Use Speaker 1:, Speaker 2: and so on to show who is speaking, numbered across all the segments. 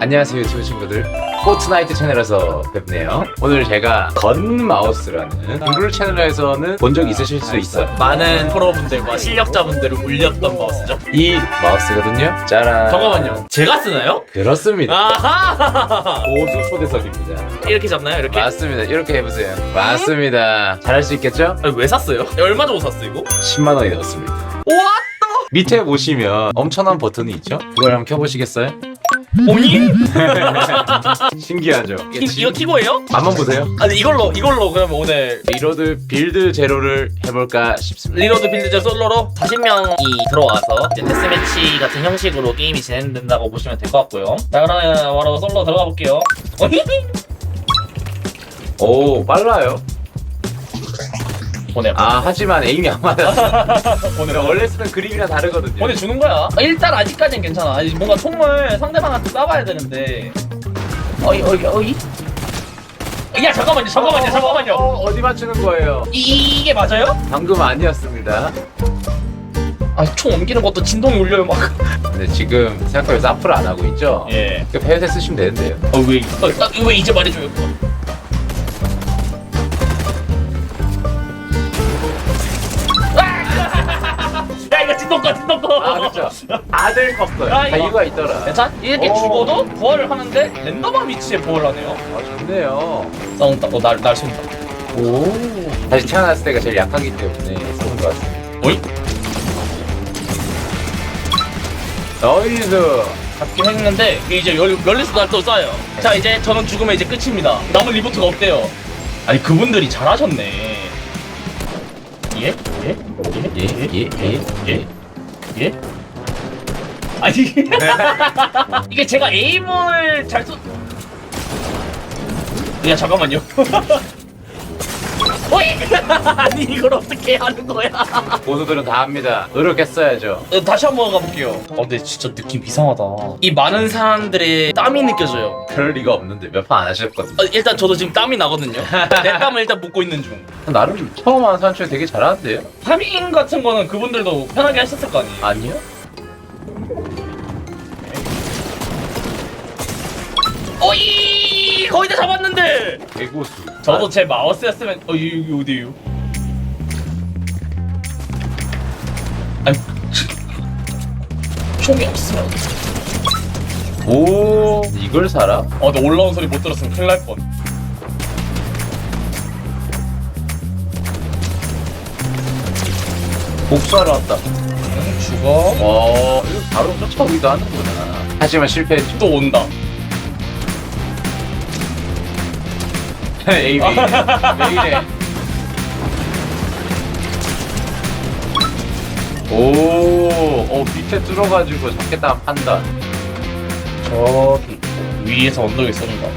Speaker 1: 안녕하세요 유튜브 친구들 포트나이트 채널에서 뵙네요 오늘 제가 건 마우스라는 룰 채널에서는 본 적 있으실 수 있어요
Speaker 2: 많은 프로분들과 실력자분들을 울렸던 마우스죠.
Speaker 1: 이 마우스거든요 짜란
Speaker 2: 잠깐만요. 제가 쓰나요?
Speaker 1: 그렇습니다
Speaker 2: 아하!
Speaker 1: 고수 초대석입니다
Speaker 2: 이렇게 잡나요? 이렇게?
Speaker 1: 맞습니다 이렇게 해보세요 맞습니다 잘할 수 있겠죠?
Speaker 2: 아니, 왜 샀어요? 얼마 주고 샀어 이거?
Speaker 1: 10만 원이 넣었습니다
Speaker 2: 와!
Speaker 1: 밑에 보시면 엄청난 버튼이 있죠? 그걸 한번 켜보시겠어요?
Speaker 2: 오니?
Speaker 1: 신기하죠?
Speaker 2: 이, 이거 키고예요?
Speaker 1: 한번 보세요
Speaker 2: 아니 이걸로 이걸로 그러면 오늘
Speaker 1: 리로드 빌드 제로를 해볼까 싶습니다
Speaker 2: 리로드 빌드제 솔로로 40명이 들어와서 이제 데스매치 같은 형식으로 게임이 진행된다고 보시면 될 것 같고요. 자 그러면 바로 솔로 들어가 볼게요.
Speaker 1: 오 빨라요
Speaker 2: 보내.
Speaker 1: 아 하지만 에임이 안 맞았어
Speaker 2: 보내.
Speaker 1: 원래 쓰는 그림이랑 다르거든요
Speaker 2: 보내주는 거야. 일단 아직까지는 괜찮아. 아니, 뭔가 총을 상대방한테 쏴봐야 되는데. 어이 어이 어이. 야 잠깐만요 잠깐만요 잠깐만요.
Speaker 1: 어, 어 디 맞추는 거예요?
Speaker 2: 이, 이게 맞아요?
Speaker 1: 방금 아니었습니다
Speaker 2: 아 총 옮기는 것도 진동이 울려요 막.
Speaker 1: 근데 지금 생각해보면 사프를 안 하고 있죠?
Speaker 2: 예.
Speaker 1: 그 배세 쓰시면 되는데요
Speaker 2: 어왜 어, 아, 왜 이제 말해줘요? 아!
Speaker 1: 아 그렇죠 아들 컸어요
Speaker 2: 아, 이거.
Speaker 1: 이유가 있더라
Speaker 2: 괜찮? 이렇게
Speaker 1: 오.
Speaker 2: 죽어도 부활을 하는데 랜덤한 위치에 부활을 하네요.
Speaker 1: 아 좋네요
Speaker 2: 싸운다. 어 날 날 쏜다.
Speaker 1: 오 다시 태어났을 때가 제일 약하기 때문에 쏘는 것 같습니다
Speaker 2: 어이?
Speaker 1: 너희들
Speaker 2: 잡긴 했는데 이게 이제 열, 열리서 날또 쏴요. 자 이제 저는 죽으면 이제 끝입니다. 남은 리부트가 없대요. 아니 그분들이 잘하셨네. 예? 예? 예?
Speaker 1: 예 예 예
Speaker 2: 예? 예? 아니. 이게 제가 에임을 잘 쏘... 야 잠깐만요 어이! 아니 이걸 어떻게 하는 거야?
Speaker 1: 고수들은 다 합니다. 노력했어야죠.
Speaker 2: 어, 다시 한번 가볼게요. 어 근데 진짜 느낌 이상하다. 이 많은 사람들의 땀이 느껴져요.
Speaker 1: 그럴 리가 없는데 몇 판 안 하셨거든요.
Speaker 2: 어, 일단 저도 지금 땀이 나거든요. 내 땀을 일단 묶고 있는 중.
Speaker 1: 나름 처음 하는 사람 중에 되게 잘하는데요?
Speaker 2: 파밍 같은 거는 그분들도 편하게 하셨을 거 아니에요?
Speaker 1: 아니요?
Speaker 2: 어이! 거의 다 잡았는데!
Speaker 1: 개고수
Speaker 2: 저도 제 마우스였으면 어 여기 여기 어디에요? 아니 총이 없으면
Speaker 1: 아, 오 이걸 살아?
Speaker 2: 어 근데 올라온 소리 못 들었으면 큰일 날 뻔.
Speaker 1: 복수하러 왔다
Speaker 2: 죽어.
Speaker 1: 와 이거 바로 쫓아오기도 하는구나 하지만 실패했죠
Speaker 2: 또 온다.
Speaker 1: 에이비 왜 이래 오, 어, 밑에 뚫어가지고 잡겠다는 판단.
Speaker 2: 저기 위에서 언덕에 쏘는 거.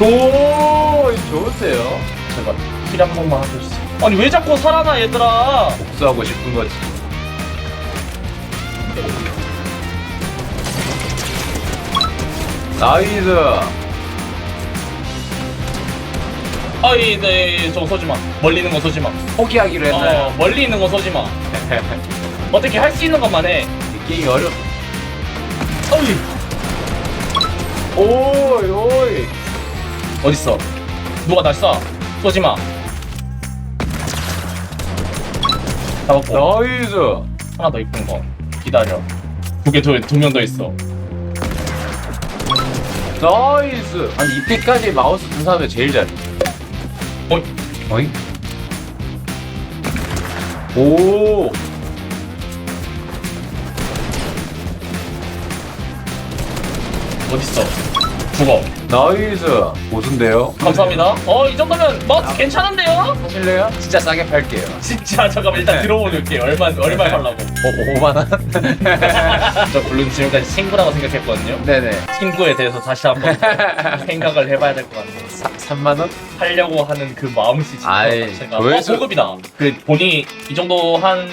Speaker 1: 오, 좋으세요.
Speaker 2: 제발 킬한 번만 해주세요. 아니 왜 자꾸 살아나 얘들아?
Speaker 1: 복수하고 싶은 거지. 나이스.
Speaker 2: 아이 네 저거 쏘지 마. 멀리 있는 거 쏘지 마.
Speaker 1: 포기하기로 했나요?
Speaker 2: 어 멀리 있는 거 쏘지 마. 어떻게 할 수 있는 것만 해.
Speaker 1: 이 게임이 어렵.
Speaker 2: 어이
Speaker 1: 오이, 오이.
Speaker 2: 어딨어? 누가 날 쏴? 쏘지 마. 잡았고
Speaker 1: 나이스.
Speaker 2: 하나 더 이쁜 거 기다려. 두개두명 더 있어.
Speaker 1: 나이스. 아니, 이때까지 마우스 든 사람이 제일 잘해.
Speaker 2: 어이
Speaker 1: 어이? 오.
Speaker 2: 어딨어? 죽어.
Speaker 1: 나이스. 고수인데요?
Speaker 2: 감사합니다. 어 이 정도면 뭐 괜찮은데요?
Speaker 1: 하실래요? 진짜 싸게 팔게요.
Speaker 2: 진짜 잠깐만 일단 들어보실게요. 얼마 얼마 팔라고?
Speaker 1: 오, 5만 원?
Speaker 2: 저 물론 지금까지 친구라고 생각했거든요.
Speaker 1: 네네.
Speaker 2: 친구에 대해서 다시 한번 생각을 해봐야 될 것 같네요.
Speaker 1: 사, 3만 원?
Speaker 2: 하려고 하는 그 마음씨 진짜
Speaker 1: 아이,
Speaker 2: 제가
Speaker 1: 조회수-
Speaker 2: 어, 고급이다. 그 본이 이 정도 한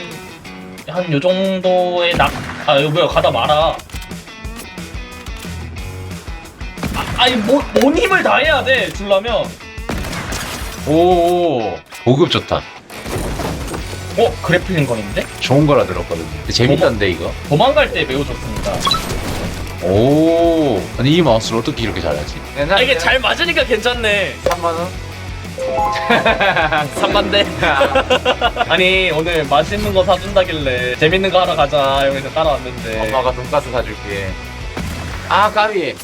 Speaker 2: 한 요 정도의 낙아 이거 뭐야 가다 말아. 아, 아니 뭐뭔 힘을 다 해야 돼 줄라면
Speaker 1: 오, 고급 좋다.
Speaker 2: 어 그래플링 건인데
Speaker 1: 좋은 거라 들었거든요. 재밌던데 이거.
Speaker 2: 도망갈 때 매우 좋습니다.
Speaker 1: 오. 아니 이 마우스를 어떻게 이렇게 잘하지?
Speaker 2: 아, 이게 잘 맞으니까 괜찮네.
Speaker 1: 3만 원?
Speaker 2: 3만대. 아니 오늘 맛있는 거 사준다길래 재밌는 거 하러 가자 여기서 따라왔는데.
Speaker 1: 엄마가 돈가스 사줄게. 아 까비.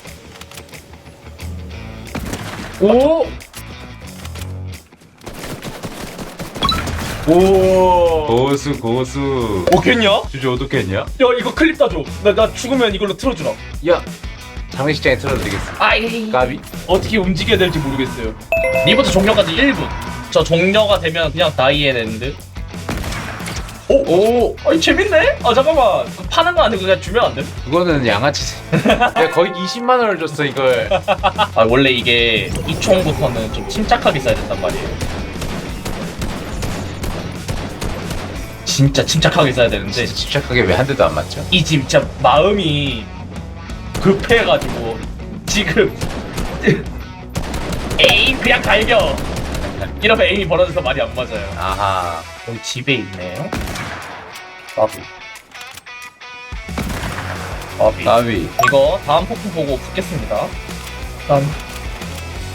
Speaker 1: 오. 오. 고수 고수.
Speaker 2: 오겠냐?
Speaker 1: 주제 어떻게 했냐?
Speaker 2: 야 이거 클립 따줘. 나, 나 죽으면 이걸로 틀어주라.
Speaker 1: 야. 장례식장에 틀어드리겠습니다.
Speaker 2: 아이.
Speaker 1: 까비.
Speaker 2: 어떻게 움직여야 될지 모르겠어요. 리부트 종료까지 1분. 저 종료가 되면 그냥 다이앤 엔드. 오, 오, 아니 재밌네. 아 잠깐만, 파는 거 아니고 그냥 주면 안 돼?
Speaker 1: 그거는 양아치. 내가 거의 20만 원을 줬어 이걸.
Speaker 2: 아 원래 이게 이 총부터는 좀 침착하게 써야 된단 말이에요. 진짜 침착하게 써야 되는데
Speaker 1: 진짜 집착하게 왜 한 대도 안 맞죠?
Speaker 2: 이 진짜 마음이 급해가지고 지금 에임 그냥 갈겨. 이러면 에임이 벌어져서 말이 안 맞아요.
Speaker 1: 아하.
Speaker 2: 여기 집에 있네요. 까비. 까비.
Speaker 1: 까비.
Speaker 2: 이거 다음 폭풍 보고 붙겠습니다. 일단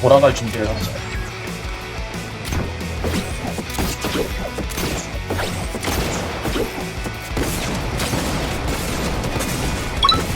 Speaker 2: 돌아갈 준비를 하자.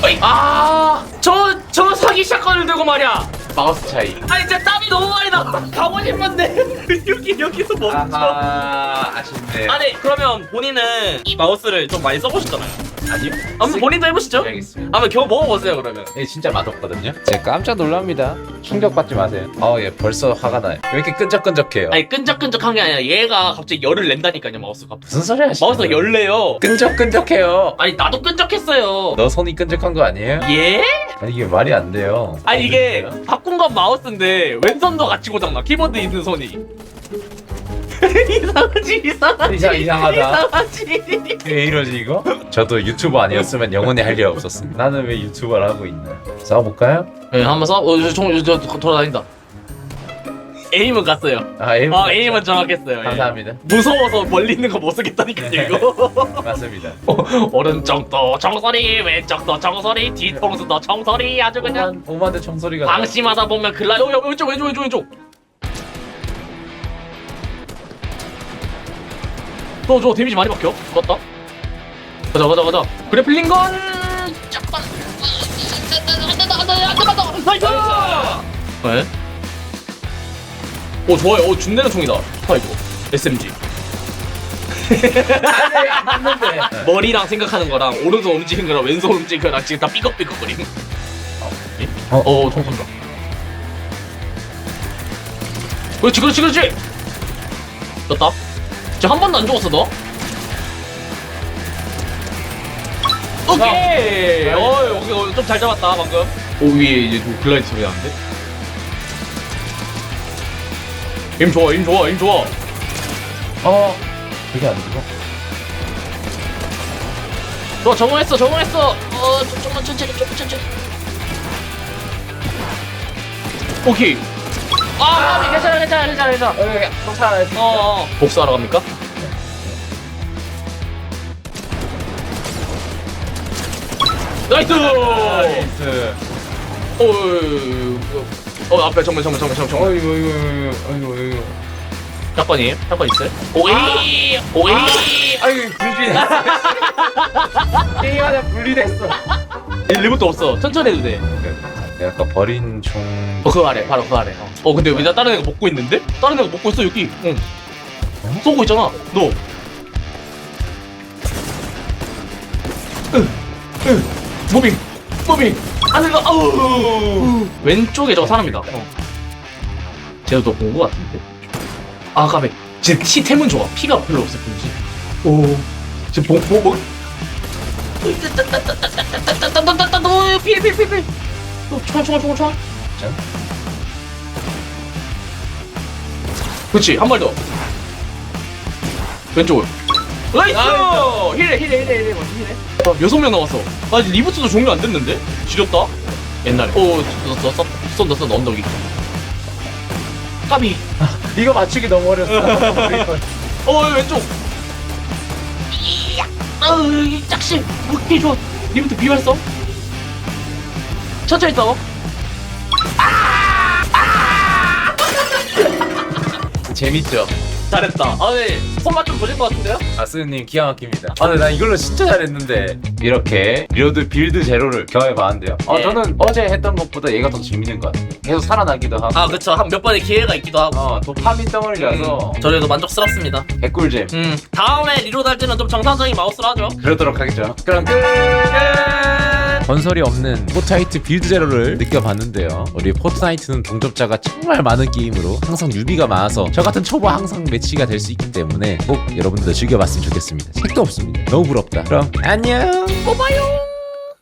Speaker 2: 어이, 아, 저, 저 사기 샷건을 들고 말이야.
Speaker 1: 마우스 차이.
Speaker 2: 아니, 진짜 땀이 너무 많이 나. 가고 싶은데. 여기, 여기서 멈춰.
Speaker 1: 아하. 아쉽네.
Speaker 2: 아니, 그러면 본인은 이 마우스를 좀 많이 써보셨잖아요.
Speaker 1: 아니요.
Speaker 2: 한번 본인도 해보시죠.
Speaker 1: 알겠습니다.
Speaker 2: 한번 겨우 먹어보세요, 그러면.
Speaker 1: 예, 진짜 맛없거든요. 제가 깜짝 놀랍니다. 충격받지 마세요. 아, 예, 벌써 화가 나요. 왜 이렇게 끈적끈적해요?
Speaker 2: 아니 끈적끈적한 게 아니라 얘가 갑자기 열을 낸다니까요 마우스가
Speaker 1: 무슨 소리 하시는
Speaker 2: 마우스가
Speaker 1: 거예요?
Speaker 2: 열내요
Speaker 1: 끈적끈적해요.
Speaker 2: 아니 나도 끈적했어요
Speaker 1: 너 손이 끈적한 거 아니에요?
Speaker 2: 예?
Speaker 1: 아니, 이게 말이 안 돼요.
Speaker 2: 아니 이게 건 마우스인데 왼손도 같이 고장나 키보드 있는 손이 이상하지 이상하지
Speaker 1: 이상- 이상하다.
Speaker 2: 이상하지
Speaker 1: 왜 이러지 이거? 저도 유튜버 아니었으면 영원히 할 일 없었습니다. 나는 왜 유튜버를 하고 있나? 싸워볼까요?
Speaker 2: 네 한번 써? 어, 저, 저, 저, 돌아다닌다 에임은 갔어요
Speaker 1: 아, 에임.
Speaker 2: 아 에임은 정확했어요 예.
Speaker 1: 감사합니다.
Speaker 2: 무서워서 멀리 있는 거 못 쓰겠다니까요 이거
Speaker 1: 맞습니다.
Speaker 2: 오른쪽도 정소리 왼쪽도 정소리 뒤통수도 정소리 아주 그냥
Speaker 1: 5만, 5만 대 총소리가 나.
Speaker 2: 방심하다 보면 글라 어, 야, 왼쪽 왼쪽 왼쪽 왼쪽 너저 데미지 많이 박혀 죽었다 가자 가자 가자 그래플링 건 잠깐 나이스 네? 오 좋아요 오 준내는 총이다 파 이거 SMG 머리랑 생각하는 거랑 오른손 움직이는 거랑 왼손 움직이는 거랑 지금 다 삐걱삐걱거림
Speaker 1: 어?
Speaker 2: 어, 총 쏜다. 그렇지, 그렇지, 그렇지! 떴다. 진짜 한 번도 안 죽었어, 너? 오케이! 어, 여기 좀 잘 잡았다, 방금. 오, 위에 이제 좀 글라이드 소리 나는데? 힘 좋아, 힘 좋아, 힘 좋아.
Speaker 1: 어. 그게 안 죽어?
Speaker 2: 너 적응했어, 적응했어! 어, 좀, 좀만 천천히, 좀만 천천히. 오케이. 아, 괜찮아, 괜찮아, 괜찮아, 괜찮아.
Speaker 1: 어, 괜찮아요.
Speaker 2: 어, 어. 복수하러 갑니까? 나이스!
Speaker 1: 나이스.
Speaker 2: 어, 어, 어, 앞에 정면, 정면, 정면, 정면, 정면.
Speaker 1: 어이구, 어이구, 어이구, 어이구.
Speaker 2: 샷건이에요? 샷건 있어요? 오이! 오이!
Speaker 1: 아이고, 분리됐어. 게임하다 분리됐어.
Speaker 2: 리부트 없어. 천천히 해도 돼.
Speaker 1: 내가 아까 버린 총.
Speaker 2: 어, 그 아래, 바로 그 아래. 어, 어 근데 왜나 다른 애가 먹고 있는데? 다른 애가 먹고 있어, 여기. 응. 쏘고 있잖아, 너. 으, 으, 무빙, 무빙. 하늘가, 아우. 왼쪽에 저거 사람이다. 어. 쟤도 너 본 거 같은데. 아, 까베. 지금 티 템은 좋아. 피가 별로 없을 뿐이지. 오. 지금 뭐, 뭐, 뭐. 너 피해, 피해, 피해, 피해. 너 총알, 총알, 총알, 총알.
Speaker 1: 자.
Speaker 2: 그렇지 한 발 더. 왼쪽을. 나이스! 힐해 힐해 힐해 힐해 먼저 힐해. 어, 여섯 명 남았어. 아직 리부트도 종료 안 됐는데? 지렸다. 옛날에. 오, 넣었어, 써, 쏜 넣었어, 너 언덕이. 까비.
Speaker 1: 이거 맞추기 너무 어렸어.
Speaker 2: 어, 왼쪽. 아으 짝씨 오케이 좋아 리부트 비활성 천천히 싸워
Speaker 1: 재밌죠?
Speaker 2: 잘했다 아네 손맛 좀 보실 것 같은데요?
Speaker 1: 아스님 기가 막힙니다. 아, 근데 나 이걸로 진짜 잘했는데 이렇게 리로드 빌드 제로를 경험해봤는데요. 어,
Speaker 2: 네.
Speaker 1: 저는 어제 했던 것보다 얘가 더 재밌는 것 같아요. 계속 살아나기도 하고.
Speaker 2: 아 그쵸 한 몇 번의 기회가 있기도 하고
Speaker 1: 어, 도파민 덩어리라서
Speaker 2: 저희도 만족스럽습니다
Speaker 1: 개꿀잼.
Speaker 2: 음 다음에 리로드 할 때는 좀 정상적인 마우스로 하죠
Speaker 1: 그러도록 하겠죠. 그럼 끝! 건설이 없는 포트나이트 빌드 제로를 느껴봤는데요. 우리 포트나이트는 동접자가 정말 많은 게임으로 항상 유비가 많아서 저 같은 초보 항상 매치가 될 수 있기 때문에 꼭 여러분들도 즐겨봤으면 좋겠습니다. 책도 없습니다. 너무 부럽다. 그럼 안녕.
Speaker 2: 뽑아요